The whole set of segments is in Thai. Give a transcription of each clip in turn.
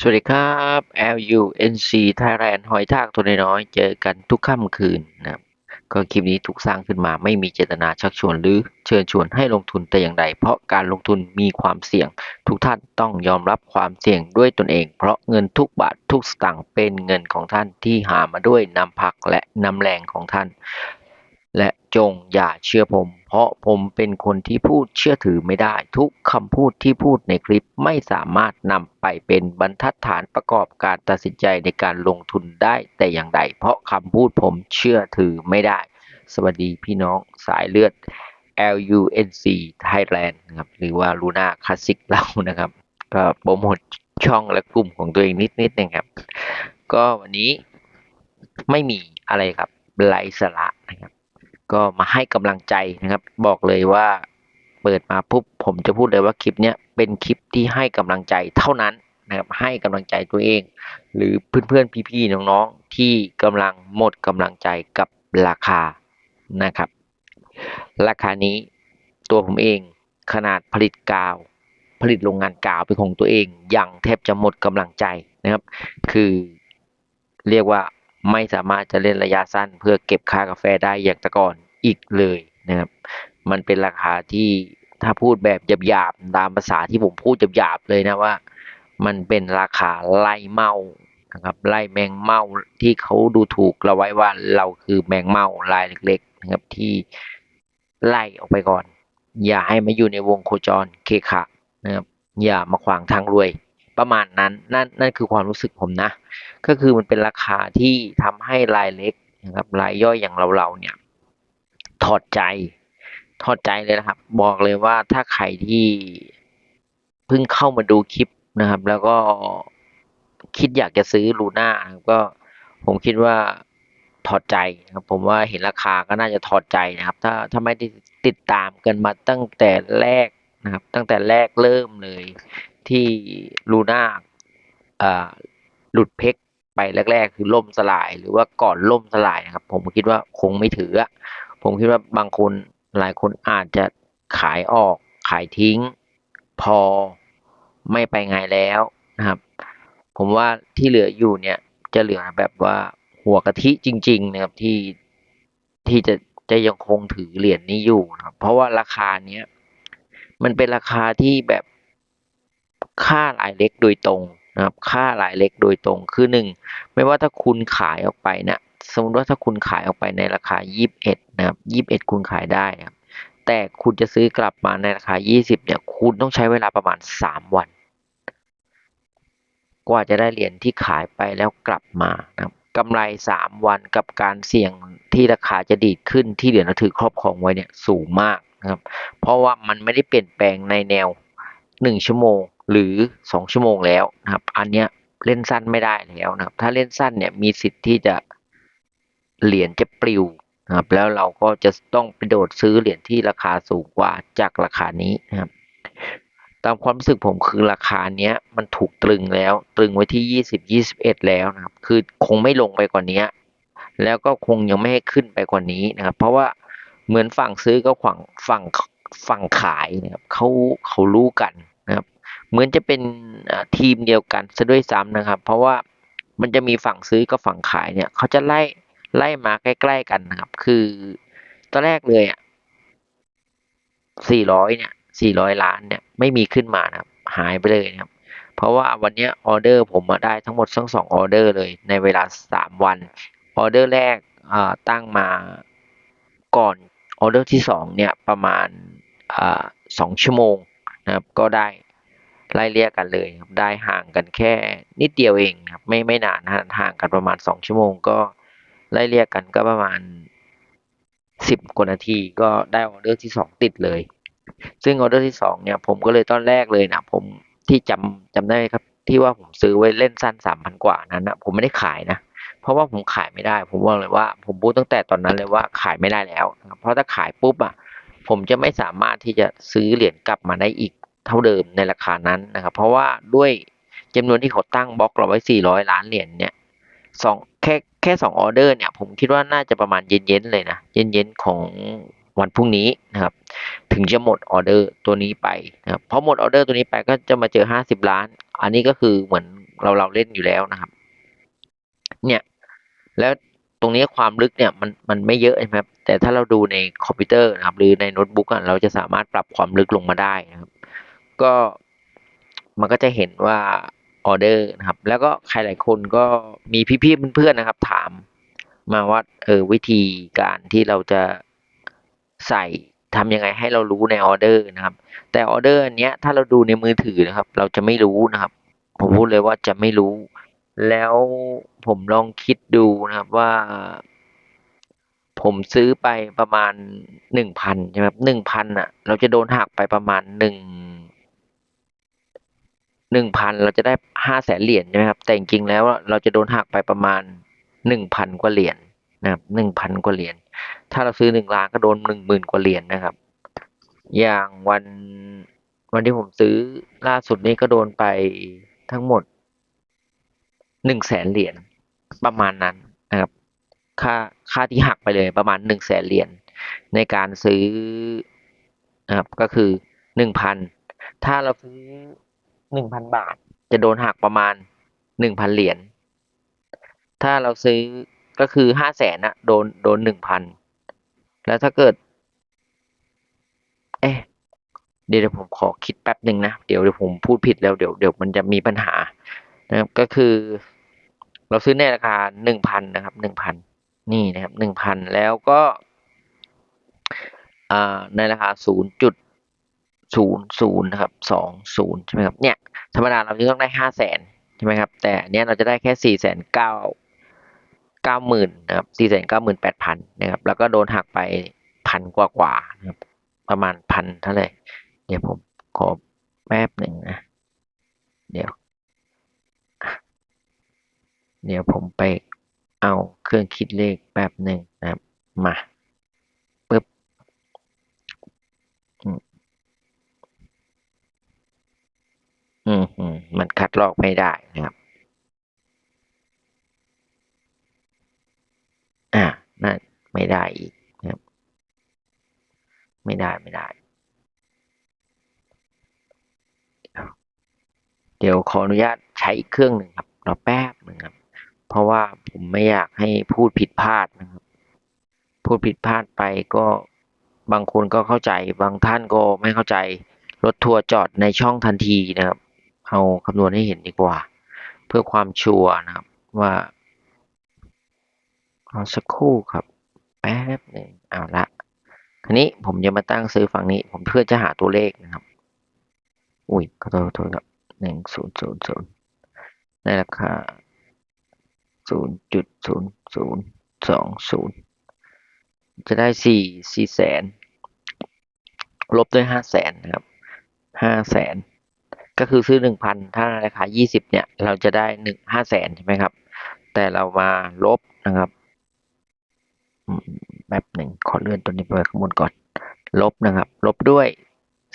สวัสดีครับ LUNC Thailand หอยทากตัวน้อยๆ เจอกันทุกค่ำคืนนะครับ ก็คลิปนี้ถูกสร้างขึ้นมาไม่มีเจตนาชักชวนหรือเชิญชวนให้ลงทุนแต่อย่างใด เพราะการลงทุนมีความเสี่ยง ทุกท่านต้องยอมรับความเสี่ยงด้วยตนเอง เพราะเงินทุกบาททุกสตางค์เป็นเงินของท่านที่หามาด้วยน้ำพักและน้ำแรงของท่าน และจงอย่าเชื่อผม เพราะผมเป็นคนที่พูดเชื่อถือไม่ได้ ทุกคำพูดที่พูดในคลิปไม่สามารถนำไปเป็นบรรทัดฐานประกอบการตัดสินใจในการลงทุนได้แต่อย่างใด เพราะคำพูดผมเชื่อถือไม่ได้ สวัสดีพี่น้องสายเลือด LUNC Thailand นะครับหรือว่า Luna Classic เรานะครับ ก็โปรโมทช่องและกลุ่มของตัวเองนิดๆนะครับ ก็วันนี้ไม่มีอะไรครับไร้สาระนะครับ ก็มาให้กำลังใจนะครับ บอกเลยว่าเปิดมาปุ๊บผมจะพูดเลยว่าคลิปเนี้ยเป็นคลิปที่ให้กำลังใจเท่านั้นนะครับให้กำลังใจตัวเอง หรือเพื่อนๆพี่ๆน้องๆที่กำลังหมดกำลังใจกับราคานะครับ ราคานี้ตัวผมเองขนาดผลิตกาว ผลิตโรงงานกาวเป็นของตัวเองยังแทบจะหมดกำลังใจนะครับ คือเรียกว่าไม่สามารถจะเล่นระยะสั้นเพื่อเก็บค่ากาแฟได้อย่างแต่ก่อน อีกเลยนะครับ มันเป็นราคาที่ถ้าพูดแบบหยาบๆตามภาษาที่ผมพูดหยาบๆเลยนะว่า มันเป็นราคาไล่เมานะครับไล่แมงเมาที่เขาดูถูกเราไว้ว่าเราคือแมงเมาลายเล็ก ๆ นะครับที่ไล่ออกไปก่อน อย่าให้มาอยู่ในวงโคจรเคขะนะครับอย่ามาขวางทางรวย ประมาณนั้นนั่นนั่นคือความรู้สึกผมนะ ก็คือมันเป็นราคาที่ทำให้รายเล็กนะครับรายย่อยอย่างเราเราเนี่ย ถอดใจ ถอดใจเลยนะครับ บอกเลยว่าถ้าใครที่เพิ่งเข้ามาดูคลิปนะครับ แล้วก็คิดอยากจะซื้อลูน่าก็ผมคิดว่าถอดใจนะครับ ผมว่าเห็นราคาก็น่าจะถอดใจนะครับ ถ้าถ้าไม่ได้ติดตามกันมาตั้งแต่แรกนะครับ ตั้งแต่แรกเริ่มเลยที่ลูน่าหลุดเพกไปแรก ๆ คือล่มสลาย หรือว่าก่อนล่มสลายนะครับ ผมคิดว่าคงไม่ถือ ผมคิดว่าบางคนหลายคนอาจจะขายออกขายทิ้ง พอไม่ไปไงแล้วนะครับ ผมว่าที่เหลืออยู่เนี่ยจะเหลือแบบว่าหัวกะทิจริง ๆ นะครับที่ที่จะจะยังคงถือเหรียญนี้อยู่นะครับ เพราะว่าราคาเนี้ยมันเป็นราคาที่แบบค่ารายเล็กโดยตรงนะครับ ค่ารายเล็กโดยตรงคือหนึ่งไม่ว่าถ้าคุณขายออกไปเนี่ย สมมติว่าถ้าคุณขายออกไปในราคา 21 นะครับ 21 คุณขายได้นะครับ แต่คุณจะซื้อกลับมาในราคา 20 เนี่ย คุณต้องใช้เวลาประมาณ 3 วัน กว่าจะได้เหรียญที่ขายไปแล้วกลับมานะครับกำไร 3 วันกับการเสี่ยงที่ราคาจะดีดขึ้นที่เหรียญเราถือครอบครองไว้เนี่ยสูงมากนะครับ เพราะว่ามันไม่ได้เปลี่ยนแปลงในแนว 1 ชั่วโมงหรือ 2 ชั่วโมงแล้วนะครับ อันเนี้ยเล่นสั้นไม่ได้แล้วนะครับ ถ้าเล่นสั้นเนี่ยมีสิทธิ์ที่จะ เหรียญจะปลิวนะครับ แล้วเราก็จะต้องไปโดดซื้อเหรียญที่ราคาสูงกว่าจากราคานี้นะครับ ตามความรู้สึกผมคือราคาเนี้ยมันถูกตรึงแล้ว ตรึงไว้ที่ยี่สิบยี่สิบเอ็ดแล้วนะครับ คือคงไม่ลงไปกว่านี้แล้วก็คงยังไม่ให้ขึ้นไปกว่านี้นะครับ เพราะว่าเหมือนฝั่งซื้อก็ฝั่งฝั่งฝั่งขายนะครับเขาเขารู้กันนะครับ เหมือนจะเป็นทีมเดียวกันซะด้วยซ้ำนะครับ เพราะว่ามันจะมีฝั่งซื้อกับฝั่งขายเนี่ยเขาจะไล่ ไล่มาใกล้ ๆ กันนะครับ คือตอนแรกเลยอะสี่ร้อยเนี่ยสี่ร้อยล้านเนี่ยไม่มีขึ้นมานะครับ หายไปเลยนะครับ เพราะว่าวันนี้ออเดอร์ผมมาได้ทั้งหมดทั้งสองออเดอร์เลยในเวลาสามวันออเดอร์แรกตั้งมาก่อนออเดอร์ที่สองเนี่ยประมาณสองชั่วโมงนะครับ ก็ได้ไล่เรียกกันเลยครับได้ห่างกันแค่นิดเดียวเองครับไม่ไม่นานห่างกันประมาณสองชั่วโมงก็ ไล่เรียกกันก็ประมาณสิบกว่านาทีก็ได้ออเดอร์ที่สองติดเลย ซึ่งออเดอร์ที่สองเนี่ยผมก็เลยตอนแรกเลยนะผมที่จำจำได้ครับ ที่ว่าผมซื้อไว้เล่นสั้นสามพันกว่านั้นนะผมไม่ได้ขายนะ เพราะว่าผมขายไม่ได้ ผมบอกเลยว่า ผมพูดตั้งแต่ตอนนั้นเลยว่าขายไม่ได้แล้วเพราะถ้าขายปุ๊บอะผมจะไม่สามารถที่จะซื้อเหรียญกลับมาได้อีกเท่าเดิมในราคานั้นนะครับ เพราะว่าด้วยจำนวนที่เขาตั้งบล็อกเราไว้ 400 ล้านเหรียญเนี่ยสองแค่แค่สองออเดอร์เนี่ยผมคิดว่าน่าจะประมาณเย็นๆเลยนะ เย็นๆของวันพรุ่งนี้นะครับ ถึงจะหมดออเดอร์ตัวนี้ไปนะครับพอหมดออเดอร์ตัวนี้ไปก็จะมาเจอ50ล้าน อันนี้ก็คือเหมือนเราเราเล่นอยู่แล้วนะครับ เนี่ย แล้วตรงนี้ความลึกเนี่ยมันมันไม่เยอะใช่ไหมครับแต่ถ้าเราดูในคอมพิวเตอร์นะครับ หรือในโน้ตบุ๊กอะเราจะสามารถปรับความลึกลงมาได้นะครับ ก็มันก็จะเห็นว่า ออเดอร์นะครับ แล้วก็ใครหลายคนก็มีพี่ๆเพื่อนๆนะครับ ถามมาว่าเออวิธีการที่เราจะใส่ทำยังไงให้เรารู้ในออเดอร์นะครับ แต่ออเดอร์อันเนี้ยถ้าเราดูในมือถือนะครับ เราจะไม่รู้นะครับ ผมพูดเลยว่าจะไม่รู้ แล้วผมลองคิดดูนะครับว่า ผมซื้อไปประมาณหนึ่งพันใช่ไหมครับหนึ่งพันอะ เราจะโดนหักไปประมาณหนึ่ง หนึ่งพันเราจะได้ห้าแสนเหรียญใช่ไหมครับแต่จริงๆแล้วเราจะโดนหักไปประมาณหนึ่งพันกว่าเหรียญนะครับหนึ่งพันกว่าเหรียญถ้าเราซื้อหนึ่งล้านก็โดนหนึ่งหมื่นกว่าเหรียญนะครับ อย่างวันวันที่ผมซื้อล่าสุดนี้ก็โดนไปทั้งหมดหนึ่งแสนเหรียญประมาณนั้นนะครับ ค่าค่าที่หักไปเลยประมาณหนึ่งแสนเหรียญในการซื้อนะครับก็คือหนึ่งพันถ้าเราซื้อ หนึ่งพันบาท จะโดนหักประมาณหนึ่งพันเหรียญถ้าเราซื้อก็คือห้าแสนอะโดนโดนหนึ่งพันแล้วถ้าเกิด เอ๊ะเดี๋ยวเดี๋ยวผมขอคิดแป๊บหนึ่งนะ เดี๋ยวเดี๋ยวผมพูดผิดแล้วเดี๋ยวเดี๋ยวมันจะมีปัญหานะครับก็คือ เราซื้อในราคาหนึ่งพันนะครับหนึ่งพันนี่นะครับหนึ่งพันแล้วก็อ่าในราคาศูนย์จุด ศูนย์ศูนย์นะครับสองศูนย์ใช่ไหมครับเนี่ยธรรมดาเราจะต้องได้ห้าแสนใช่ไหมครับแต่เนี้ยเราจะได้แค่สี่แสนเก้าเก้าหมื่นนะครับสี่แสนเก้าหมื่นแปดพันนะครับแล้วก็โดนหักไปพันกว่ากว่าๆนะครับประมาณพันเท่าไหร่เดี๋ยวผมขอแป๊บหนึ่งนะเดี๋ยว เดี๋ยวผมไปเอาเครื่องคิดเลขแป๊บหนึ่งนะครับมาปึ๊บอืม อืมอืมมันคัดลอกไม่ได้นะครับ อ่านั่นไม่ได้อีกนะครับ ไม่ได้ไม่ได้ เดี๋ยวขออนุญาตใช้อีกเครื่องหนึ่งครับรอแป๊บหนึ่งครับ เพราะว่าผมไม่อยากให้พูดผิดพลาดนะครับ พูดผิดพลาดไปก็บางคนก็เข้าใจ บางท่านก็ไม่เข้าใจรถทัวร์จอดในช่องทันทีนะครับ เอาคำนวณให้เห็นดีกว่า เพื่อความชัวร์นะครับว่าเอาสักครู่ครับ แป๊บหนึ่งเอาละทีนี้ผมจะมาตั้งซื้อฝั่งนี้ ผมเพื่อจะหาตัวเลขนะครับ อุ้ยขอโทษขอโทษครับหนึ่งศูนย์ศูนย์ศูนย์ในราคาศูนย์จุดศูนย์ศูนย์สองศูนย์จะได้สี่สี่แสนลบด้วยห้าแสนนะครับห้าแสน ก็คือซื้อหนึ่งพันถ้าราคายี่สิบเนี่ย เราจะได้หนึ่งห้าแสนใช่ไหมครับ แต่เรามาลบนะครับแบบหนึ่งขอเลื่อนตัวนี้ไปข้างบนก่อน ลบนะครับ ลบด้วย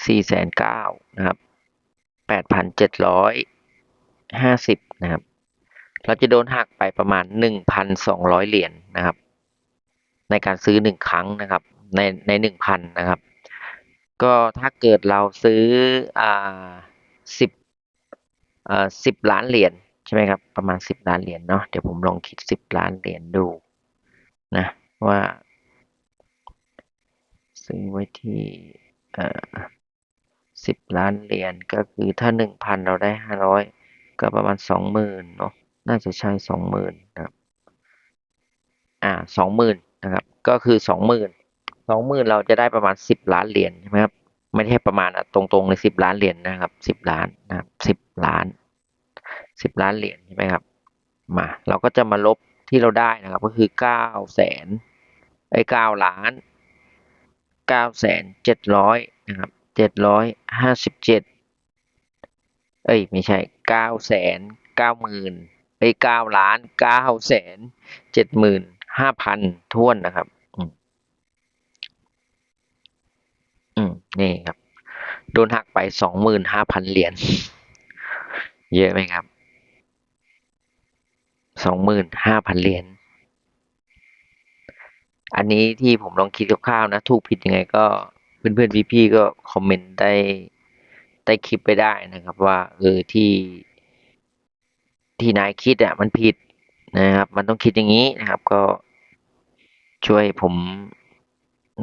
สี่แสนเก้านะครับแปดพันเจ็ดร้อยห้าสิบนะครับ เราจะโดนหักไปประมาณหนึ่งพันสองร้อยเหรียญนะครับ ในการซื้อหนึ่งครั้งนะครับ ในในหนึ่งพันนะครับ ก็ถ้าเกิดเราซื้ออ่า สิบเอ่อสิบล้านเหรียญใช่ไหมครับ ประมาณสิบล้านเหรียญเนาะเดี๋ยวผมลองคิดสิบล้านเหรียญดูนะว่า ซื้อไว้ที่เอ่อสิบล้านเหรียญก็คือถ้าหนึ่งพันเราได้ห้าร้อยก็ประมาณสองหมื่นเนาะน่าจะใช่สองหมื่นครับอ่าสองหมื่นนะครับ ก็คือสองหมื่นสองหมื่นเราจะได้ประมาณสิบล้านเหรียญใช่ไหมครับ ไม่ใช่ประมาณอะตรงๆในสิบล้านเหรียญนะครับสิบล้านนะครับสิบล้านสิบล้านเหรียญใช่ไหมครับ มา เราก็จะมาลบที่เราได้นะครับ ก็คือเก้าแสนไอ้เก้าล้านเก้าแสนเจ็ดร้อยนะครับเจ็ดร้อยห้าสิบเจ็ดเอ้ยไม่ใช่เก้าแสนเก้าหมื่นไอ้เก้าล้านเก้าแสนเจ็ดหมื่นห้าพันท้วนนะครับ อืมนี่ครับ โดนหักไปสองหมื่นห้าพันเหรียญเยอะไหมครับสองหมื่นห้าพันเหรียญอันนี้ที่ผมลองคิดคร่าวๆนะ ถูกผิดยังไงก็เพื่อนๆพี่ๆก็คอมเมนต์ได้ใต้คลิปไปได้นะครับ ว่าเออที่ ที่นายคิดอะมันผิดนะครับ มันต้องคิดอย่างนี้นะครับ ก็ช่วยผม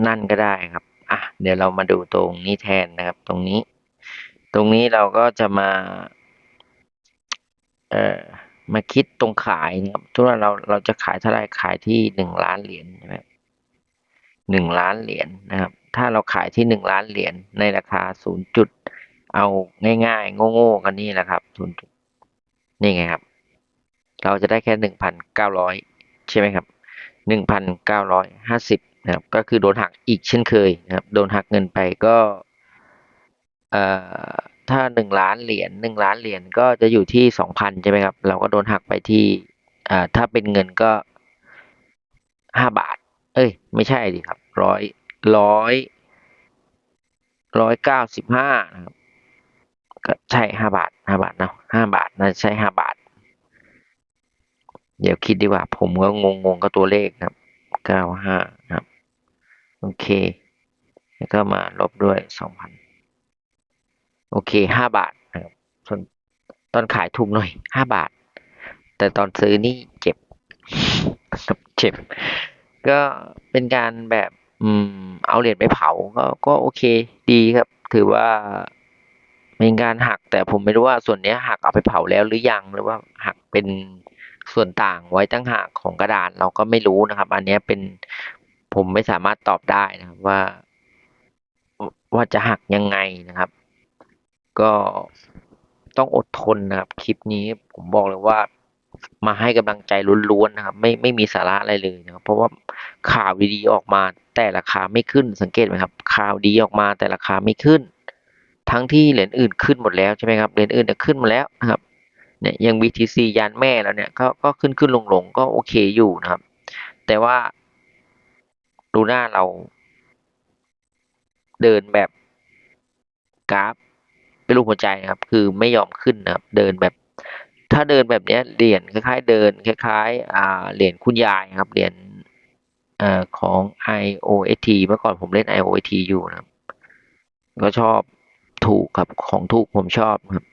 นั่นก็ได้ครับ อะเดี๋ยวเรามาดูตรงนี้แทนนะครับ ตรงนี้ ตรงนี้เราก็จะมา เอ่อมาคิดตรงขายนะครับทุกว่าเราเราจะขายเท่าไรขายที่หนึ่งล้านเหรียญใช่ไหมหนึ่งล้านเหรียญนะครับ ถ้าเราขายที่หนึ่งล้านเหรียญในราคาศูนย์จุด เอาง่ายๆโง่ๆกันนี่แหละครับศูนย์จุดนี่ไงครับ เราจะได้แค่หนึ่งพันเก้าร้อยใช่ไหมครับหนึ่งพันเก้าร้อยห้าสิบ นะครับก็คือโดนหักอีกเช่นเคยนะครับโดนหักเงินไปก็เอ่อถ้าหนึ่งล้านเหรียญหนึ่งล้านเหรียญก็จะอยู่ที่สองพันใช่ไหมครับ เราก็โดนหักไปที่อ่าถ้าเป็นเงินก็ห้าบาท เอ้ย ไม่ใช่ดิครับร้อยร้อยร้อยเก้าสิบห้านะครับก็ใช่ห้าบาทห้าบาทเนาะห้าบาทน่าใช่ห้าบาท เดี๋ยวคิดดีกว่า ผมก็งงๆกับตัวเลขครับเก้าห้า โอเค แล้วก็มาลบด้วยสองพันโอเคห้าบาทนะครับส่วนตอนขายถูกหน่อยห้าบาท แต่ตอนซื้อนี่เจ็บเจ็บ ก็เป็นการแบบอืมเอาเหรียญไปเผาก็ก็โอเคดีครับ ถือว่าเป็นการหัก แต่ผมไม่รู้ว่าส่วนนี้หักเอาไปเผาแล้วหรือยังหรือว่าหักเป็นส่วนต่างไว้ตั้งหากของกระดานเราก็ไม่รู้นะครับ อันนี้เป็น ผมไม่สามารถตอบได้นะครับว่า ว่าจะหักยังไงนะครับ ก็ต้องอดทนนะครับ คลิปนี้ผมบอกเลยว่ามาให้กำลังใจล้วนๆนะครับ ไม่ไม่มีสาระอะไรเลยนะครับ เพราะว่าข่าวดีๆออกมาแต่ราคาไม่ขึ้นสังเกตไหมครับ ข่าวดีออกมาแต่ราคาไม่ขึ้น ทั้งที่เหรียญอื่นขึ้นหมดแล้วใช่ไหมครับเหรียญอื่นเนี่ยขึ้นหมาแล้วนะครับเนี่ยยัง BTC ยานแม่แล้วเนี่ยก็ก็ขึ้นขึ้นลงลงก็โอเคอยู่นะครับ แต่ว่า ดูหน้าเรา เดินแบบกราฟเป็นรูปหัวใจนะครับ คือไม่ยอมขึ้นนะครับ เดินแบบ ถ้าเดินแบบเนี้ยเหรียญคล้ายๆ เดินคล้ายๆอ่าเหรียญคุณยายครับเหรียญเอ่อของ IOST เมื่อก่อนผมเล่น IOST อยู่นะครับ ก็ชอบถูกครับของถูกผมชอบครับ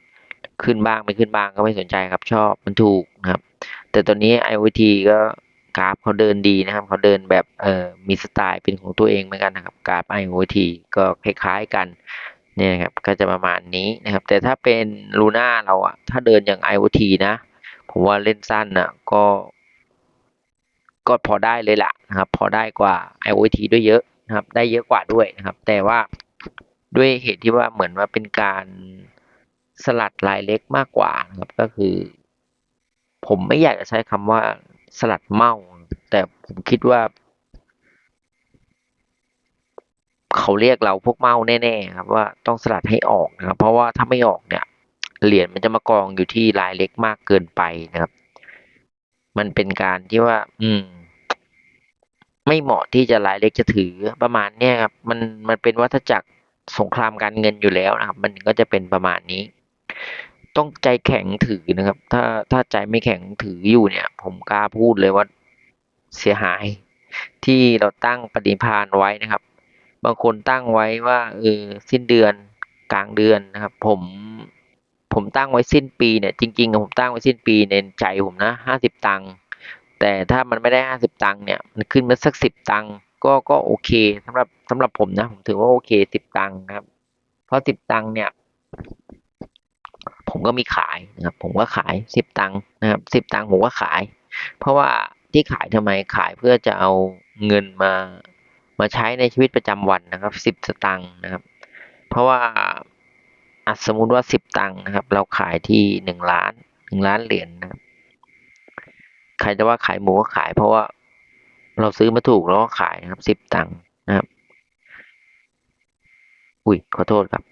ขึ้นบ้างไม่ขึ้นบ้างก็ไม่สนใจครับชอบมันถูกนะครับ แต่ตอนนี้ IOT ก็ กราฟเขาเดินดีนะครับ เขาเดินแบบเออมีสไตล์เป็นของตัวเองเหมือนกันนะครับ กราฟ IOT ก็คล้ายๆกันเนี่ยครับก็จะประมาณนี้นะครับ แต่ถ้าเป็นลูน่าเราอะถ้าเดินอย่าง IOT นะ ผมว่าเล่นสั้นอะก็ ก็พอได้เลยล่ะนะครับ พอได้กว่า IOT ด้วยเยอะนะครับ ได้เยอะกว่าด้วยนะครับ แต่ว่าด้วยเหตุที่ว่าเหมือนว่าเป็นการสลัดลายเล็กมากกว่านะครับ ก็คือ ผมไม่อยากจะใช้คำว่า สลัดเมาแต่ผมคิดว่า เขาเรียกเราพวกเมาแน่ๆครับว่าต้องสลัดให้ออกนะครับ เพราะว่าถ้าไม่ออกเนี่ย เหรียญมันจะมากองอยู่ที่ลายเล็กมากเกินไปนะครับ มันเป็นการที่ว่า อืม ไม่เหมาะที่จะลายเล็กจะถือประมาณเนี้ยครับ มันมันเป็นวัฏจักรสงครามการเงินอยู่แล้วนะครับ มันก็จะเป็นประมาณนี้ ต้องใจแข็งถือนะครับ ถ้าถ้าใจไม่แข็งถืออยู่เนี่ย ผมกล้าพูดเลยว่าเสียหาย ที่เราตั้งปฏิพานไว้นะครับ บางคนตั้งไว้ว่าเออสิ้นเดือนกลางเดือนนะครับ ผมผมตั้งไว้สิ้นปีเนี่ย จริงๆผมตั้งไว้สิ้นปีในใจผมนะห้าสิบตังค์แต่ถ้ามันไม่ได้ห้าสิบตังค์เนี่ยมันขึ้นมาสักสิบตังค์ก็ก็โอเคสำหรับสำหรับผมนะ ผมถือว่าโอเคสิบตังค์นะครับ เพราะสิบตังค์เนี่ย ผมก็มีขายนะครับ ผมก็ขายสิบตังค์นะครับสิบตังค์ผมก็ขาย เพราะว่าที่ขายทำไมขายเพื่อจะเอาเงินมามาใช้ในชีวิตประจำวันนะครับสิบสตังค์นะครับ เพราะว่าอะสมมุติว่าสิบตังค์นะครับ เราขายที่หนึ่งล้านหนึ่งล้านเหรียญนะครับใครจะว่าขายหมูก็ขาย เพราะว่าเราซื้อมาถูกแล้วก็ขายนะครับสิบตังค์นะครับ อุ้ยขอโทษครับ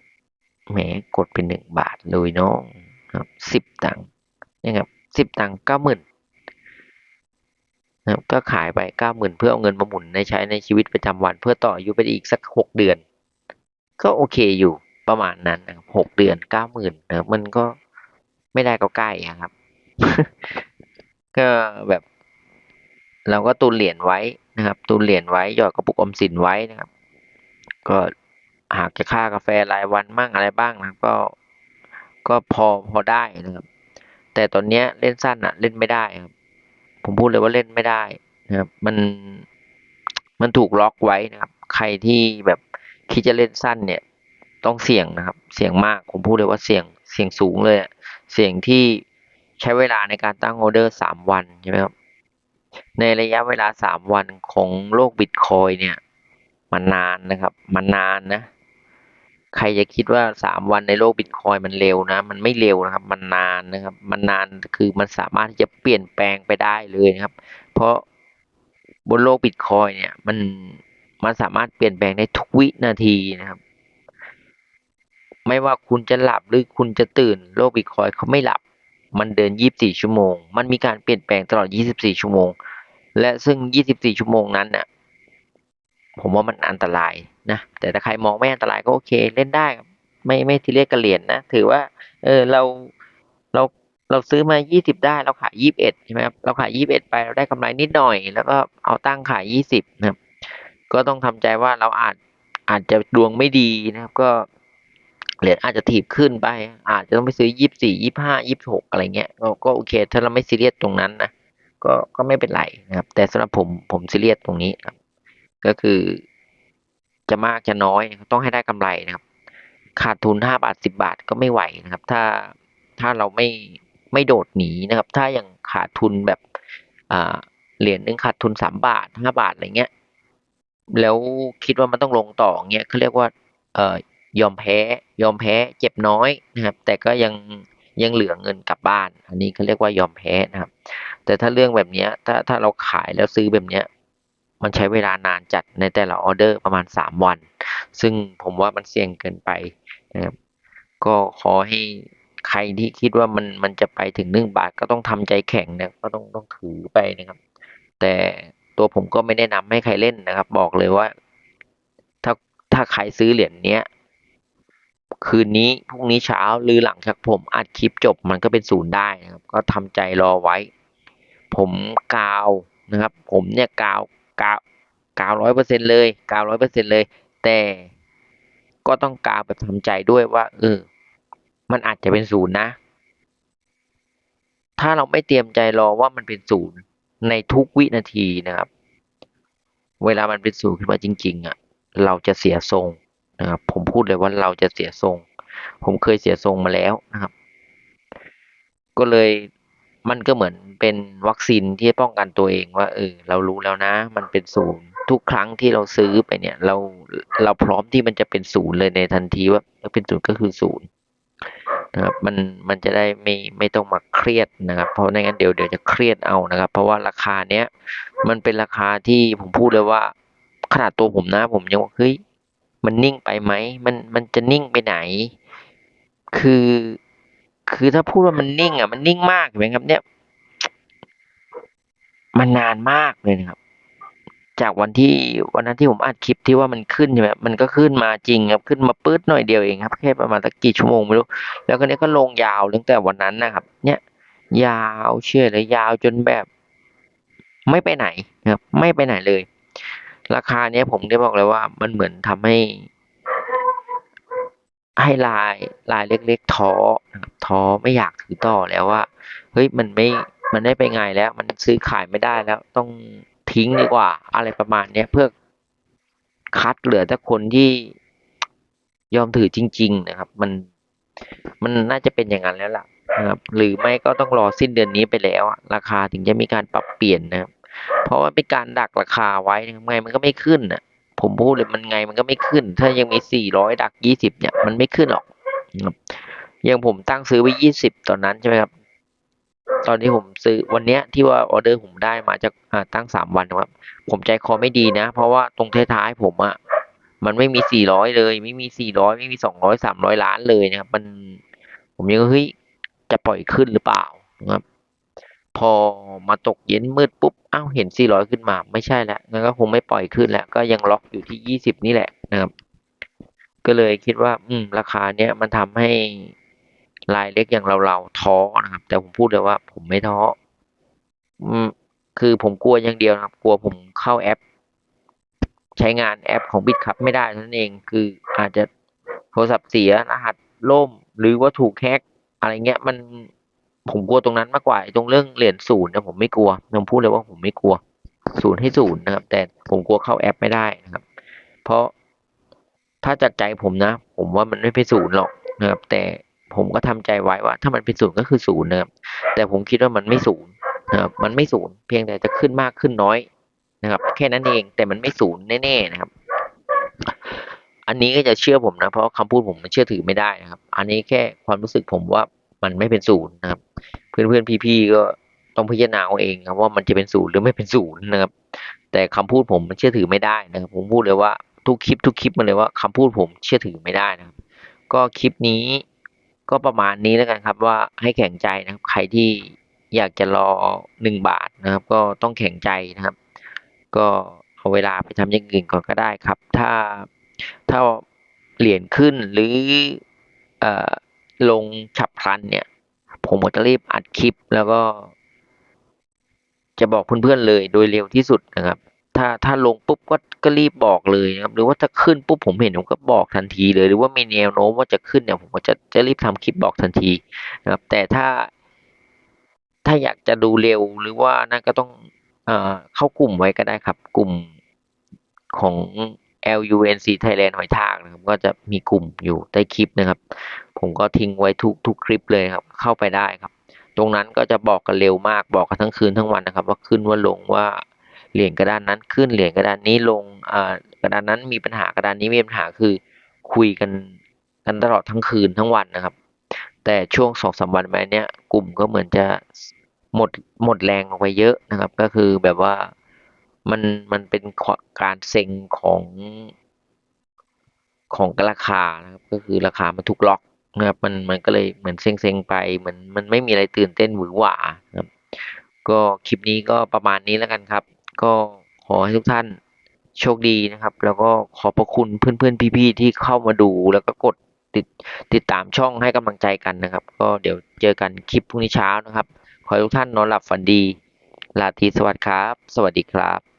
แหมกดเป็นหนึ่งบาทเลยน้องครับสิบตังค์นะครับสิบตังค์เก้าหมื่นนะครับก็ขายไปเก้าหมื่นเพื่อเอาเงินมาหมุนในใช้ในชีวิตประจำวัน เพื่อต่ออายุไปอีกสักหกเดือน ก็โอเคอยู่ประมาณนั้นนะครับหกเดือนเก้าหมื่นนะมันก็ไม่ได้ก็ใกล้อะครับ ก็แบบเราก็ตุนเหรียญไว้นะครับ ตุนเหรียญไว้หยอดกระปุกอมสินไว้นะครับ ก็ หากจะค่ากาแฟรายวันมั่งอะไรบ้างนะครับก็ก็พอพอได้นะครับ แต่ตอนเนี้ยเล่นสั้นอะเล่นไม่ได้ครับ ผมพูดเลยว่าเล่นไม่ได้นะครับ มันมันถูกล็อกไว้นะครับ ใครที่แบบคิดจะเล่นสั้นเนี่ย ต้องเสี่ยงนะครับ เสี่ยงมากผมพูดเลยว่าเสี่ยงเสี่ยงสูงเลยเสี่ยงที่ใช้เวลาในการตั้งออเดอร์สามวันใช่ไหมครับในระยะเวลาสามวันของโลกบิตคอยเนี่ย มันนานนะครับ มันนานนะ ใครจะคิดว่าสามวันในโลกบิตคอยมันเร็วนะ มันไม่เร็วนะครับ มันนานนะครับ มันนานคือมันสามารถที่จะเปลี่ยนแปลงไปได้เลยนะครับ เพราะบนโลกบิตคอยเนี่ย มันมันสามารถเปลี่ยนแปลงได้ทุกวินาทีนะครับ ไม่ว่าคุณจะหลับหรือคุณจะตื่นโลกบิตคอยเขาไม่หลับ มันเดิน 24 ชั่วโมง มันมีการเปลี่ยนแปลงตลอด 24 ชั่วโมง และซึ่ง 24 ชั่วโมงนั้นน่ะ ผมว่ามันอันตรายนะ แต่ถ้าใครมองไม่อันตรายก็โอเคเล่นได้ ไม่ไม่ทีเรียกกระเหรียญนะถือว่า เออเราเราเราซื้อมา 20 ได้ เราขาย 21 ใช่ไหมครับ เราขาย 21 ไปเราได้กำไรนิดหน่อย แล้วก็เอาตั้งขาย 20 นะครับ ก็ต้องทำใจว่าเราอาจอาจจะดวงไม่ดีนะครับ ก็เหรียญอาจจะถีบขึ้นไป อาจจะต้องไปซื้อ 24 25 26 อะไรเงี้ยกก็โอเค ถ้าเราไม่ซีเรียสตรงนั้นนะ ก็ก็ไม่เป็นไรนะครับ แต่สำหรับผมผมซีเรียสตรงนี้ครับ ก็คือจะมากจะน้อยต้องให้ได้กำไรนะครับ ขาดทุนห้าบาทสิบาทก็ไม่ไหวนะครับ ถ้าถ้าเราไม่ไม่โดดหนีนะครับ ถ้าอย่างขาดทุนแบบอ่าเหรียญหนึ่งขาดทุนสามบาทห้าบาทอะไรเงี้ยแล้วคิดว่ามันต้องลงต่อเงี้ยเขาเรียกว่าเอ่อยอมแพ้ยอมแพ้เจ็บน้อยนะครับ แต่ก็ยังยังเหลือเงินกลับบ้าน อันนี้เขาเรียกว่ายอมแพ้นะครับ แต่ถ้าเรื่องแบบเนี้ยถ้าถ้าเราขายแล้วซื้อแบบเนี้ย มันใช้เวลานานจัดในแต่ละออเดอร์ประมาณสามวัน ซึ่งผมว่ามันเสี่ยงเกินไปนะครับก็ขอให้ใครที่คิดว่ามันมันจะไปถึงหนึ่งบาทก็ต้องทำใจแข็งนะก็ต้องต้องถือไปนะครับ แต่ตัวผมก็ไม่แนะนำให้ใครเล่นนะครับ บอกเลยว่า ถ้าถ้าใครซื้อเหรียญเนี้ยคืนนี้พรุ่งนี้เช้าหรือหลังจากผมอัดคลิปจบมันก็เป็นศูนย์ได้นะครับ ก็ทำใจรอไว้ ผมกาวนะครับ ผมเนี่ยกาว กาวกาวร้อยเปอร์เซ็นเลยกาวร้อยเปอร์เซ็นเลย แต่ก็ต้องกาวแบบทำใจด้วยว่าเออมันอาจจะเป็นศูนย์นะ ถ้าเราไม่เตรียมใจรอว่ามันเป็นศูนย์ในทุกวินาทีนะครับ เวลามันเป็นศูนย์ขึ้นมาจริง ๆอะเราจะเสียทรงนะครับ ผมพูดเลยว่าเราจะเสียทรง ผมเคยเสียทรงมาแล้วนะครับ ก็เลย มันก็เหมือนเป็นวัคซีนที่ป้องกันตัวเองว่าเออเรารู้แล้วนะ มันเป็นศูนย์ทุกครั้งที่เราซื้อไปเนี่ยเราเราพร้อมที่มันจะเป็นศูนย์เลยในทันทีว่าเป็นศูนย์ก็คือศูนย์นะครับมันมันจะได้ไม่ไม่ต้องมาเครียดนะครับ เพราะไม่งั้นเดี๋ยวเดี๋ยวจะเครียดเอานะครับ เพราะว่าราคาเนี้ยมันเป็นราคาที่ผมพูดเลยว่าขนาดตัวผมนะ ผมยังว่าเฮ้ยมันนิ่งไปไหมมันมันจะนิ่งไปไหน คือ คือถ้าพูดว่ามันนิ่งอะมันนิ่งมากเห็นไหมครับ เนี่ย มันนานมากเลยนะครับ จากวันที่วันนั้นที่ผมอัดคลิปที่ว่ามันขึ้นใช่ไหมมันก็ขึ้นมาจริงครับ ขึ้นมาปื๊ดหน่อยเดียวเองครับ แค่ประมาณสักกี่ชั่วโมงไม่รู้ แล้วก็เนี้ยก็ลงยาวตั้งแต่วันนั้นนะครับ เนี่ย ยาวเชื่อเลยยาวจนแบบ ไม่ไปไหนครับ ไม่ไปไหนเลย ราคาเนี้ยผมได้บอกเลยว่ามันเหมือนทำให้ ให้ลายลายเล็กๆท้อนะครับท้อไม่อยากถือต่อแล้วว่าเฮ้ยมันไม่มันไม่ไปไงแล้ว มันซื้อขายไม่ได้แล้วต้องทิ้งดีกว่า อะไรประมาณเนี้ยเพื่อคัดเหลือแต่คนที่ยอมถือจริง ๆ นะครับ มันมันน่าจะเป็นอย่างนั้นแล้วล่ะนะครับ หรือไม่ก็ต้องรอสิ้นเดือนนี้ไปแล้วอะราคาถึงจะมีการปรับเปลี่ยนนะครับ เพราะว่าเป็นการดักราคาไว้นะครับไงมันก็ไม่ขึ้นอะ ผมพูดเลยมันไงมันก็ไม่ขึ้น ถ้ายังมีสี่ร้อยดักยี่สิบเนี่ย มันไม่ขึ้นหรอกนะครับอย่างผมตั้งซื้อไว้ยี่สิบตอนนั้นใช่ไหมครับ ตอนที่ผมซื้อวันเนี้ยที่ว่าออเดอร์ผมได้มาจากอ่าตั้งสามวันนะครับ ผมใจคอไม่ดีนะ เพราะว่าตรงท้ายๆผมอะมันไม่มีสี่ร้อยเลย ไม่มีสี่ร้อยไม่มีสองร้อยสามร้อยล้านเลยนะครับ มัน ผมยังเฮ้ยจะปล่อยขึ้นหรือเปล่านะครับ พอมาตกเย็นมืดปุ๊บอ้าวเห็น 400 ขึ้นมาไม่ใช่แล้วงั้นก็คงไม่ปล่อยขึ้นแล้ว ก็ยังล็อกอยู่ที่ 20 นี่แหละนะครับ ก็เลยคิดว่า อืม ราคาเนี้ยมันทำให้รายเล็กอย่างเราเราๆท้อนะครับ แต่ผมพูดเลยว่า ผมไม่ท้ออืมคือผมกลัวอย่างเดียวนะครับ กลัวผมเข้าแอป ใช้งานแอปของบิตคับไม่ได้ท่านั้นเองคืออาจจะโทรศัพท์เสียรหัสล่ม หรือว่าถูกแฮกอะไรเงี้ยมัน ผมกลัวตรงนั้นมากกว่าตรงเรื่องเหรียญศูนย์นะผมไม่กลัวผมพูดเลยว่าผมไม่กลัวศูนย์ให้ศูนย์นะครับ แต่ผมกลัวเข้าแอปไม่ได้นะครับ เพราะถ้าจากใจผมนะ ผมว่ามันไม่เป็นศูนย์หรอกนะครับ แต่ผมก็ทำใจไว้ว่า ถ้ามันเป็นศูนย์ก็คือศูนย์นะครับ แต่ผมคิดว่ามันไม่ศูนย์นะครับ มันไม่ศูนย์เพียงแต่จะขึ้นมากขึ้นน้อยนะครับ แค่นั้นเองแต่มันไม่ศูนย์แน่ๆนะครับ อันนี้ก็จะเชื่อผมนะ เพราะคำพูดผมมันเชื่อถือไม่ได้นะครับ อันนี้แค่ความรู้สึกผมว่า มันไม่เป็นศูนย์นะครับ เพื่อนๆพี่ๆก็ต้องพิจารณาเอาเองครับว่ามันจะเป็นศูนย์หรือไม่เป็นศูนย์นะครับ แต่คำพูดผมมันเชื่อถือไม่ได้นะครับ ผมพูดเลยว่าทุกคลิปทุกคลิปมาเลยว่าคำพูดผมเชื่อถือไม่ได้นะครับ ก็คลิปนี้ก็ประมาณนี้แล้วกันครับว่าให้แข็งใจนะครับ ใครที่อยากจะรอหนึ่งบาทนะครับ ก็ต้องแข็งใจนะครับ ก็เอาเวลาไปทำอย่างอื่นก่อนก็ได้ครับ ถ้าถ้าเหรียญขึ้นหรืออ่อ ลงฉับพลันเนี่ย ผมก็จะรีบอัดคลิปแล้วก็ จะบอกเพื่อนๆเลยโดยเร็วที่สุดนะครับ ถ้าถ้าลงปุ๊บก็ก็รีบบอกเลยนะครับ หรือว่าถ้าขึ้นปุ๊บผมเห็นผมก็บอกทันทีเลย หรือว่ามีแนวโน้มว่าจะขึ้นเนี่ยผมก็จะจะรีบทำคลิปบอกทันทีนะครับ แต่ถ้า ถ้าอยากจะดูเร็วหรือว่านั่นก็ต้องเอ่อเข้ากลุ่มไว้ก็ได้ครับ กลุ่มของ LUNC Thailand หอยทากนะครับ ก็จะมีกลุ่มอยู่ใต้คลิปนะครับ ผมก็ทิ้งไว้ทุกทุกคลิปเลยครับ เข้าไปได้ครับ ตรงนั้นก็จะบอกกันเร็วมากบอกกันทั้งคืนทั้งวันนะครับ ว่าขึ้นว่าลงว่าเหรียญกระดานนั้นขึ้นเหรียญกระดานนี้ลงอ่ากระดานนั้นมีปัญหากระดานนี้มีปัญหาคือคุยกันกันตลอดทั้งคืนทั้งวันนะครับ แต่ช่วงสองสามวันไปเนี้ยกลุ่มก็เหมือนจะหมดหมดแรงลงไปเยอะนะครับ ก็คือแบบว่า มันมันเป็นการเซ็งของของราคานะครับก็คือราคามันถูกล็อกนะครับมันมันก็เลยเหมือนเซ็งๆไปเหมือนมันไม่มีอะไรตื่นเต้นหวือหวานะครับ ก็คลิปนี้ก็ประมาณนี้แล้วกันครับ ก็ขอให้ทุกท่านโชคดีนะครับ แล้วก็ขอบพระคุณเพื่อนๆพี่ๆที่เข้ามาดูแล้วก็กดติดติดตามช่องให้กำลังใจกันนะครับ ก็เดี๋ยวเจอกันคลิปพรุ่งนี้เช้านะครับ ขอให้ทุกท่านนอนหลับฝันดีราตรีสวัสดิ์ครับ สวัสดีครับ